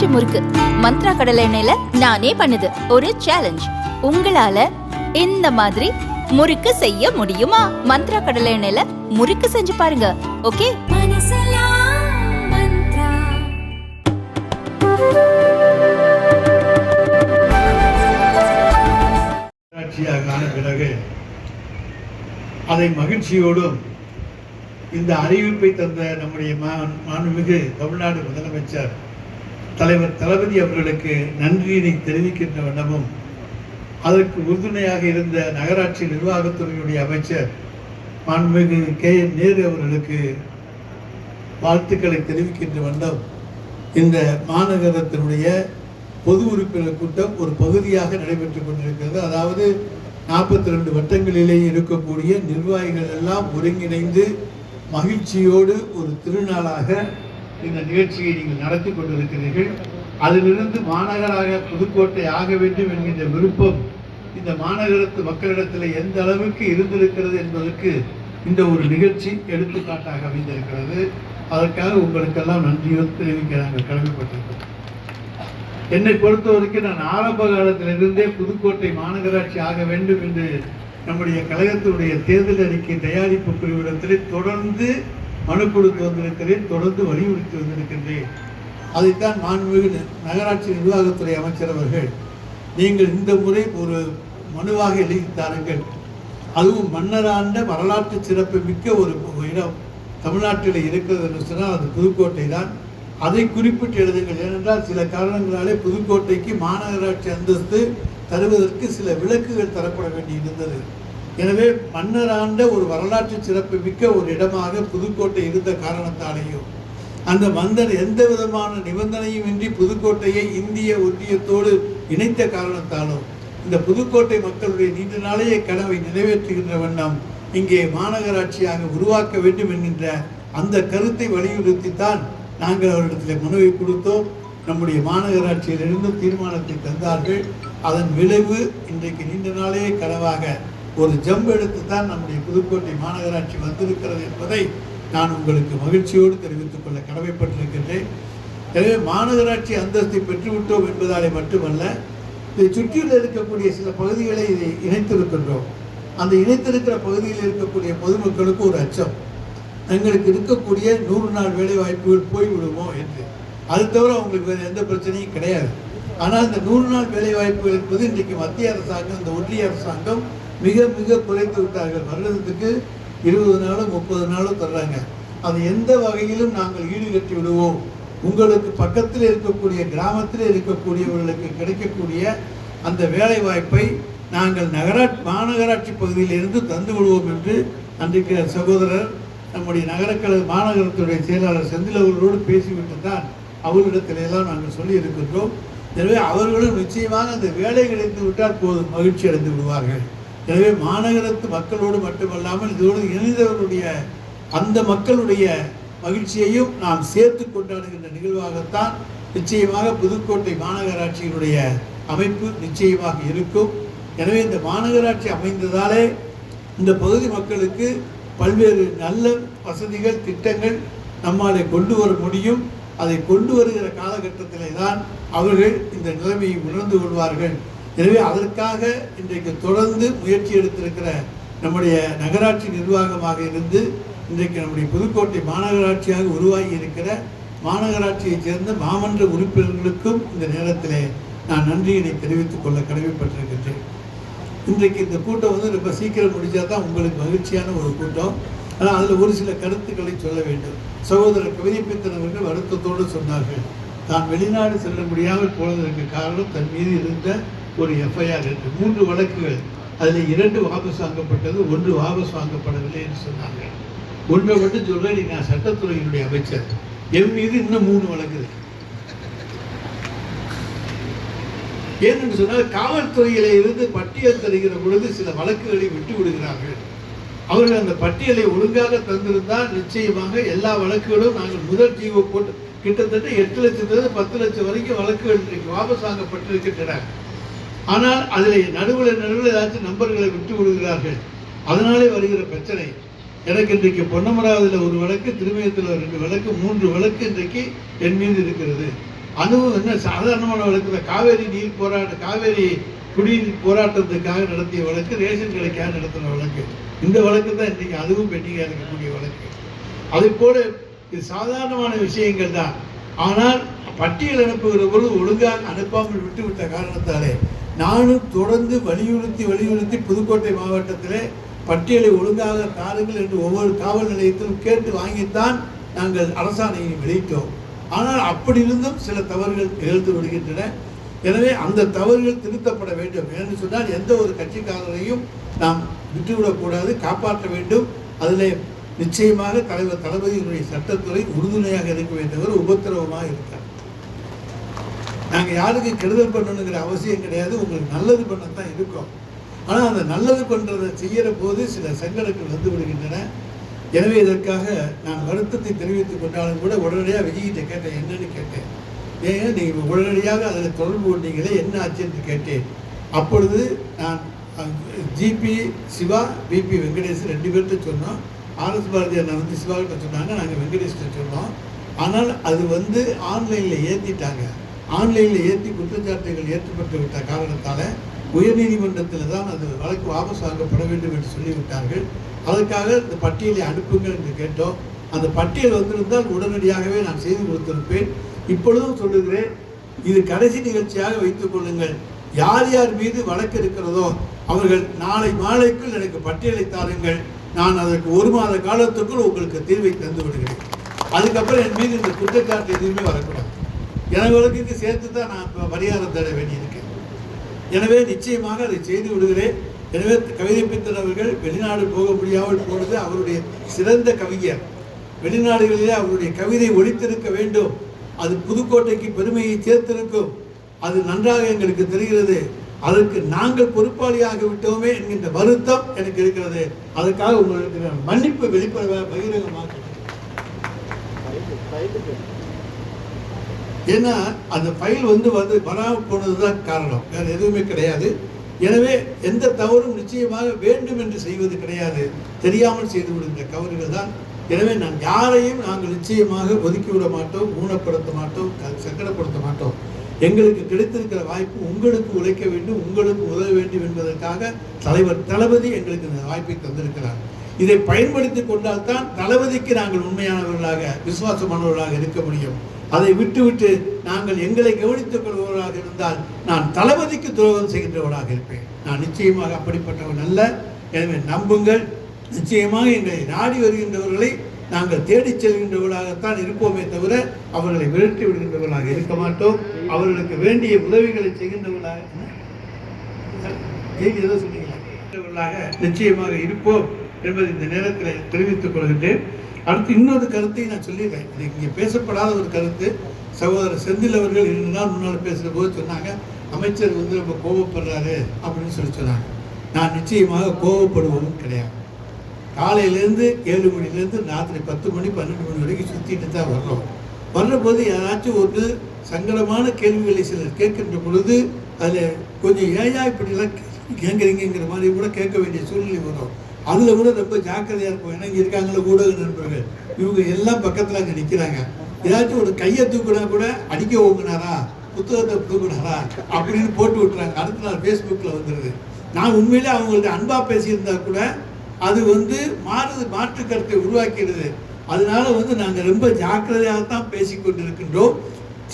காஞ்சி முறுக்கு. மந்த்ரா கடலை எண்ணெயில நானே பண்ணுது. ஒரு சேலஞ்ச் உங்களால இந்த மாதிரி முறுக்கு செய்ய முடியுமா? மந்த்ரா கடலை எண்ணெயில முறுக்கு செஞ்சு பாருங்க. ஓகே? பிறகு அதை மகிழ்ச்சியோடும் இந்த அறிவிப்பை தந்த நம்முடைய மாண்புமிகு தமிழ்நாடு முதலமைச்சர் தலைவர் தளபதி அவர்களுக்கு நன்றியினை தெரிவிக்கின்ற வண்ணமும் அதற்கு உறுதுணையாக இருந்த நகராட்சி நிர்வாகத்துறையினுடைய அமைச்சர் மாண்புமிகு கே. என் நேரு அவர்களுக்கு வாழ்த்துக்களை தெரிவிக்கின்ற வண்ணம் இந்த மாநகரத்தினுடைய பொது உறுப்பினர் கூட்டம் ஒரு பகுதியாக நடைபெற்று கொண்டிருக்கிறது. அதாவது நாற்பத்தி ரெண்டு வட்டங்களிலே இருக்கக்கூடிய நிர்வாகிகள் எல்லாம் ஒருங்கிணைந்து மகிழ்ச்சியோடு ஒரு திருநாளாக இந்த நிகழ்ச்சியை நீங்கள் நடத்தி கொண்டிருக்கிறீர்கள். அதிலிருந்து மாநகராக புதுக்கோட்டை ஆக வேண்டும் என்கின்ற விருப்பம் இந்த மாநகரத்து மக்களிடத்தில் எந்த அளவுக்கு இருந்திருக்கிறது என்பதற்கு இந்த ஒரு நிகழ்ச்சி எடுத்துக்காட்டாக அமைந்திருக்கிறது. அதற்காக உங்களுக்கெல்லாம் நன்றியோடு தெரிவிக்க நாங்கள் கடமைப்பட்டிருக்கிறோம். என்னை பொறுத்தவரைக்கும் நான் ஆரம்ப காலத்திலிருந்தே புதுக்கோட்டை மாநகராட்சி ஆக வேண்டும் என்று நம்முடைய கழகத்தினுடைய தேர்தல் அறிக்கை தயாரிப்பு குழுவிடத்திலே தொடர்ந்து மனு கொடுத்து வந்திருக்கிறேன் தொடர்ந்து வலியுறுத்தி வந்திருக்கின்றேன். அதைத்தான் மாண்புமிகு நகராட்சி நிர்வாகத்துறை அமைச்சர் அவர்கள் நீங்கள் இந்த முறை ஒரு மனுவாக எழுதி தாருங்கள். அதுவும் மன்னராண்ட வரலாற்று சிறப்பு மிக்க ஒரு இடம் தமிழ்நாட்டில் இருக்கிறது என்று சொன்னால் அது புதுக்கோட்டை தான். அதை குறிப்பிட்டு எழுதுங்கள். ஏனென்றால் சில காரணங்களாலே புதுக்கோட்டைக்கு மாநகராட்சி அந்தஸ்து தருவதற்கு சில விளக்குகள் தரப்பட வேண்டியிருந்தது. எனவே மன்னராண்ட ஒரு வரலாற்று சிறப்பு மிக்க ஒரு இடமாக புதுக்கோட்டை இருந்த காரணத்தாலேயும் அந்த மந்தர் எந்த விதமான நிபந்தனையும் இன்றி புதுக்கோட்டையை இந்திய ஒன்றியத்தோடு இணைத்த காரணத்தாலும் இந்த புதுக்கோட்டை மக்களுடைய நீண்ட நாளைய கனவை நிறைவேற்றுகின்ற வண்ணம் இங்கே மாநகராட்சியாக உருவாக்க வேண்டும் என்கின்ற அந்த கருத்தை வலியுறுத்தித்தான் நாங்கள் அவரிடத்தில் மனுவை கொடுத்தோம். நம்முடைய மாநகராட்சியிலிருந்து தீர்மானத்தை தந்தார்கள். அதன் விளைவு இன்றைக்கு நீண்ட நாளைய கனவாக ஒரு ஜம்ப் எடுத்து தான் நம்முடைய புதுக்கோட்டை மாநகராட்சி வந்திருக்கிறது என்பதை நான் உங்களுக்கு மகிழ்ச்சியோடு தெரிவித்துக் கொள்ள கடமைப்பட்டிருக்கின்றேன். எனவே மாநகராட்சி அந்தஸ்தை பெற்றுவிட்டோம் என்பதாலே மட்டுமல்ல இதை சுற்றியுள்ள இருக்கக்கூடிய சில பகுதிகளை இதை இணைத்திருக்கின்றோம். அந்த இணைத்திருக்கிற பகுதியில் இருக்கக்கூடிய பொதுமக்களுக்கு ஒரு அச்சம். எங்களுக்கு இருக்கக்கூடிய நூறு நாள் வேலை வாய்ப்புகள் போய்விடுமோ என்று. அது தவிர அவங்களுக்கு வேறு எந்த பிரச்சனையும் கிடையாது. ஆனால் இந்த நூறு நாள் வேலை வாய்ப்புகள் என்பது இன்றைக்கு மத்திய அரசாங்கம் இந்த ஒன்றிய அரசாங்கம் மிக மிக குறைத்து விட்டார்கள். வருடத்துக்கு இருபது நாளும் முப்பது நாளும் தர்றாங்க. அது எந்த வகையிலும் நாங்கள் ஈடுகட்டி விடுவோம். உங்களுக்கு பக்கத்தில் இருக்கக்கூடிய கிராமத்தில் இருக்கக்கூடியவர்களுக்கு கிடைக்கக்கூடிய அந்த வேலை வாய்ப்பை நாங்கள் நகராட்சி மாநகராட்சி பகுதியிலிருந்து தந்து விடுவோம் என்று அன்றைக்கு சகோதரர் நம்முடைய நகரக்கழக மாநகரத்துடைய செயலாளர் செந்தில் அவர்களோடு பேசிவிட்டு தான் அவர்களிடத்திலெல்லாம் நாங்கள் சொல்லி இருக்கின்றோம் எனவே அவர்களும் நிச்சயமாக அந்த வேலை கிடைத்து விட்டால் போதும் மகிழ்ச்சி அடைந்து விடுவார்கள். எனவே மாநகரத்து மக்களோடு மட்டுமல்லாமல் இதோடு இணைந்தவர்களுடைய அந்த மக்களுடைய மகிழ்ச்சியையும் நாம் சேர்த்து கொண்டாடுகின்ற நிகழ்வாகத்தான் நிச்சயமாக புதுக்கோட்டை மாநகராட்சியினுடைய அமைப்பு நிச்சயமாக இருக்கும். எனவே இந்த மாநகராட்சி அமைந்ததாலே இந்த பகுதி மக்களுக்கு பல்வேறு நல்ல வசதிகள் திட்டங்கள் நம்மாலே கொண்டு வர முடியும். அதை கொண்டு வருகிற காலகட்டத்திலே தான் அவர்கள் இந்த நிலைமையை உணர்ந்து கொள்வார்கள். எனவே அதற்காக இன்றைக்கு தொடர்ந்து முயற்சி எடுத்திருக்கிற நம்முடைய நகராட்சி நிர்வாகமாக இருந்து இன்றைக்கு நம்முடைய புதுக்கோட்டை மாநகராட்சியாக உருவாகி இருக்கிற மாநகராட்சியைச் சேர்ந்த மாமன்ற உறுப்பினர்களுக்கும் இந்த நேரத்திலே நான் நன்றியினை தெரிவித்துக் கொள்ள கடமைப்பட்டிருக்கின்றேன். இன்றைக்கு இந்த கூட்டம் வந்து ரொம்ப சீக்கிரம் முடிச்சா தான் உங்களுக்கு மகிழ்ச்சியான ஒரு கூட்டம். ஆனால் அதில் ஒரு சில கருத்துக்களை சொல்ல வேண்டும். சகோதரர் கவிதை அவர்கள் வருத்தத்தோடு சொன்னார்கள் தான் வெளிநாடு செல்ல முடியாமல் போனதற்கு காரணம் தன் மீது இருந்த ஒரு எஃப்ஐஆர் என்று மூன்று வழக்குகள். அதில் இரண்டு வாபஸ் வாங்கப்பட்டது ஒன்று வாபஸ் வாங்கப்படவில்லை என்று சொன்னாங்க. ஒன்றை மட்டும் சொல்றேன் நான் சட்டத்துறையினுடைய அமைச்சர். என் மீது இன்னும் மூணு வழக்கு ஏனென்று சொன்னால் காவல்துறையில இருந்து பட்டியல் தருகிற பொழுது சில வழக்குகளை விட்டு விடுகிறார்கள். அவர்கள் அந்த பட்டியலை ஒழுங்காக தந்திருந்தால் நிச்சயமாக எல்லா வழக்குகளும் நாங்கள் முதல் ஜீவோ போட்டு கிட்டத்தட்ட எட்டு லட்சத்திலிருந்து பத்து லட்சம் வரைக்கும் வழக்குகள் இன்றைக்கு வாபஸ் வாங்கப்பட்டிருக்கின்றன ஆனால் அதில் நடுவில் நடுவில் ஏதாச்சும் நம்பர்களை விட்டு விடுகிறார்கள். அதனாலே வருகிற பிரச்சனை. எனக்கு இன்றைக்கு பொன்னமராவதில் ஒரு வழக்கு திருமயத்தில் ரெண்டு வழக்கு மூன்று வழக்கு இன்றைக்கு என் மீது இருக்கிறது. அதுவும் என்ன சாதாரணமான வழக்கு தான். காவேரி நீர் போராட்ட காவேரி குடிநீர் போராட்டத்துக்காக நடத்திய வழக்கு ரேஷன் கடைக்காக நடத்தின வழக்கு. இந்த வழக்கு தான் இன்றைக்கி அதுவும் பெண்டிங்காக இருக்கக்கூடிய வழக்கு. அது போல இது சாதாரணமான விஷயங்கள் தான். ஆனால் பட்டியல் அனுப்புகிற பொழுது ஒழுங்காக அனுப்பாமல் விட்டுவிட்ட காரணத்தாலே நானும் தொடர்ந்து வலியுறுத்தி வலியுறுத்தி புதுக்கோட்டை மாவட்டத்திலே பட்டியலை ஒழுங்காக தாருங்கள் என்று ஒவ்வொரு காவல் நிலையத்திலும் கேட்டு வாங்கித்தான் நாங்கள் அரசாணையை வெளியிட்டோம். ஆனால் அப்படி இருந்தும் சில தவறுகள் நிகழ்ந்து விடுகின்றன எனவே அந்த தவறுகள் திருத்தப்பட வேண்டும். என்று சொன்னால் எந்த ஒரு கட்சிக்காரரையும் நாம் விட்டுவிடக்கூடாது காப்பாற்ற வேண்டும். அதில் நிச்சயமாக தலைவர் தளபதியினுடைய சட்டத்துறை உறுதுணையாக இருக்க வேண்டியவர் உபத்திரவமாக இருக்கார். நாங்கள் யாருக்கு கெடுதல் பண்ணணுங்கிற அவசியம் கிடையாது. உங்களுக்கு நல்லது பண்ணத்தான் இருக்கோம். ஆனால் அந்த நல்லது பண்ணுறதை செய்கிற போது சில சங்கடங்கள் வந்து விடுகின்றன. எனவே இதற்காக நான் வருத்தத்தை தெரிவித்துக் கொண்டாலும் கூட உடனடியாக விஜய்கிட்ட கேட்டேன் என்னன்னு கேட்டேன்? ஏன் நீங்கள் உடனடியாக அதில் தொடர்பு கொண்டீங்களே என்ன ஆச்சு? என்று கேட்டேன். அப்பொழுது நான் ஜிபி சிவா பிபி வெங்கடேஷ் ரெண்டு பேர்கிட்ட சொன்னோம். ஆர்எஸ் பாரதி அண்ணா வந்து சிவாகிட்ட சொன்னாங்க நாங்கள் வெங்கடேஷ்கிட்ட சொன்னோம். ஆனால் அது வந்து ஆன்லைனில் ஏற்றிட்டாங்க ஆன்லைனில் ஏற்றி குற்றச்சாட்டுகள் ஏற்றப்பட்டு விட்ட காரணத்தால் உயர்நீதிமன்றத்தில் தான் அது வழக்கு வாபஸ் வாங்கப்பட வேண்டும் என்று சொல்லிவிட்டார்கள். அதற்காக இந்த பட்டியலை அனுப்புங்கள் என்று கேட்டோம். அந்த பட்டியல் வந்திருந்தால் உடனடியாகவே நான் செய்து கொடுத்திருப்பேன். இப்பொழுதும் சொல்லுகிறேன் இது கடைசி நிகழ்ச்சியாக வைத்துக் கொள்ளுங்கள். யார் யார் மீது வழக்கு இருக்கிறதோ அவர்கள் நாளை மாலைக்குள் எனக்கு பட்டியலை தாருங்கள். நான் அதற்கு ஒரு மாத காலத்துக்குள் உங்களுக்கு தீர்வை தந்து விடுகிறேன் அதுக்கப்புறம் என் மீது இந்த குற்றச்சாட்டு எதுவுமே வரக்கூடாது. எனக்கு சேர்த்து தான் நான் இப்போ பரிகாரம் தேட வேண்டியிருக்கு எனவே நிச்சயமாக அதை செய்து விடுகிறேன். எனவே கவிதை பித்தன் அவர்கள் வெளிநாடு போக முடியாமல் போனது அவருடைய சிறந்த கவிஞர். வெளிநாடுகளிலே அவருடைய கவிதை ஒழித்திருக்க வேண்டும். அது புதுக்கோட்டைக்கு பெருமையை சேர்த்திருக்கும். அது நன்றாக எங்களுக்கு தெரிகிறது. அதற்கு நாங்கள் பொறுப்பாளியாக விட்டோமே என்கின்ற வருத்தம் எனக்கு இருக்கிறது. அதற்காக உங்களுக்கு மன்னிப்பு வெளிப்பட பகிரங்கமாக ஏன்னா அந்த ஃபைல் வந்து வந்து வராமல் போனது தான் காரணம். வேறு எதுவுமே கிடையாது. எனவே எந்த தவறும் நிச்சயமாக வேண்டும் என்று செய்வது கிடையாது. தெரியாமல் செய்து விடுகின்ற தவறுகள் தான். எனவே நான் யாரையும் நாங்கள் நிச்சயமாக ஒதுக்கி விட மாட்டோம் ஊனப்படுத்த மாட்டோம் சங்கடப்படுத்த மாட்டோம். எங்களுக்கு கிடைத்திருக்கிற வாய்ப்பு உங்களுக்கு உழைக்க வேண்டும் உங்களுக்கு உதவ வேண்டும் என்பதற்காக தலைவர் தளபதி எங்களுக்கு இந்த வாய்ப்பை தந்திருக்கிறார். இதை பயன்படுத்தி கொண்டால்தான் தளபதிக்கு நாங்கள் உண்மையானவர்களாக விசுவாசமானவர்களாக இருக்க முடியும். அதை விட்டுவிட்டு நாங்கள் எங்களை கவனித்துக் கொள்பவர்களாக இருந்தால் நான் தளபதிக்கு துரோகம் செய்கின்றவராக இருப்பேன். நான் நிச்சயமாக அப்படிப்பட்டவன் அல்ல. எனவே நம்புங்கள். நிச்சயமாக எங்களை நாடி வருகின்றவர்களை நாங்கள் தேடிச் செல்கின்றவர்களாகத்தான் இருப்போமே தவிர அவர்களை விரட்டி விடுகின்றவர்களாக இருக்க மாட்டோம். அவர்களுக்கு வேண்டிய உதவிகளை செய்கின்றவர்களாக நிச்சயமாக இருப்போம். என்பதை இந்த நேரத்தில் தெரிவித்துக் கொள்கின்றேன். அடுத்து இன்னொரு கருத்தை நான் சொல்லிடுறேன். இங்கே பேசப்படாத ஒரு கருத்து. சகோதரர் செந்தில் அவர்கள் இரண்டு நாள் முன்னால் பேசுகிற போது சொன்னாங்க அமைச்சர் வந்து ரொம்ப கோபப்படுறாரு அப்படின்னு சொல்லி சொன்னாங்க. நான் நிச்சயமாக கோபப்படுவதும் கிடையாது. காலையிலேருந்து ஏழு மணிலேருந்து ராத்திரி பத்து மணி பன்னெண்டு மணி வரைக்கும் சுற்றிட்டு தான் வர்றோம். வர்ற போது யாராச்சும் ஒரு சங்கடமான கேள்விகளை சிலர் கேட்கின்ற பொழுது அதில் கொஞ்சம் ஏயா இப்படிலாம் கேட்குறீங்கிற மாதிரி கூட கேட்க வேண்டிய சூழ்நிலை வரும். அதில் கூட ரொம்ப ஜாக்கிரதையாக இருப்போம். ஏன்னா இங்கே இருக்காங்களோ ஊடக நண்பர்கள். இவங்க எல்லாம் பக்கத்தில் அங்கே நிற்கிறாங்க ஏதாச்சும் ஒரு கையை தூக்குனா கூட அடிக்க ஓங்குனாரா? புத்தகத்தை தூக்குனாரா அப்படின்னு போட்டு விட்டுறாங்க. அடுத்த நாள் ஃபேஸ்புக்கில் வந்துடுது நான் உண்மையிலே அவங்கள்ட்ட அன்பாக பேசியிருந்தா கூட அது வந்து மாறுது மாற்று கருத்தை உருவாக்கிடுது. அதனால வந்து நாங்கள் ரொம்ப ஜாக்கிரதையாக தான் பேசிக்கொண்டிருக்கின்றோம்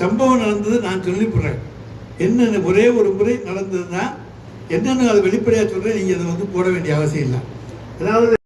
சம்பவம் நடந்தது நான் சொல்லிவிடுறேன் என்னென்ன ஒரே ஒரு முறை நடந்ததுன்னா என்னென்ன அதை வெளிப்படையாக சொல்கிறேன் நீங்கள் அதை வந்து போட வேண்டிய அவசியம் இல்லை. அதாவது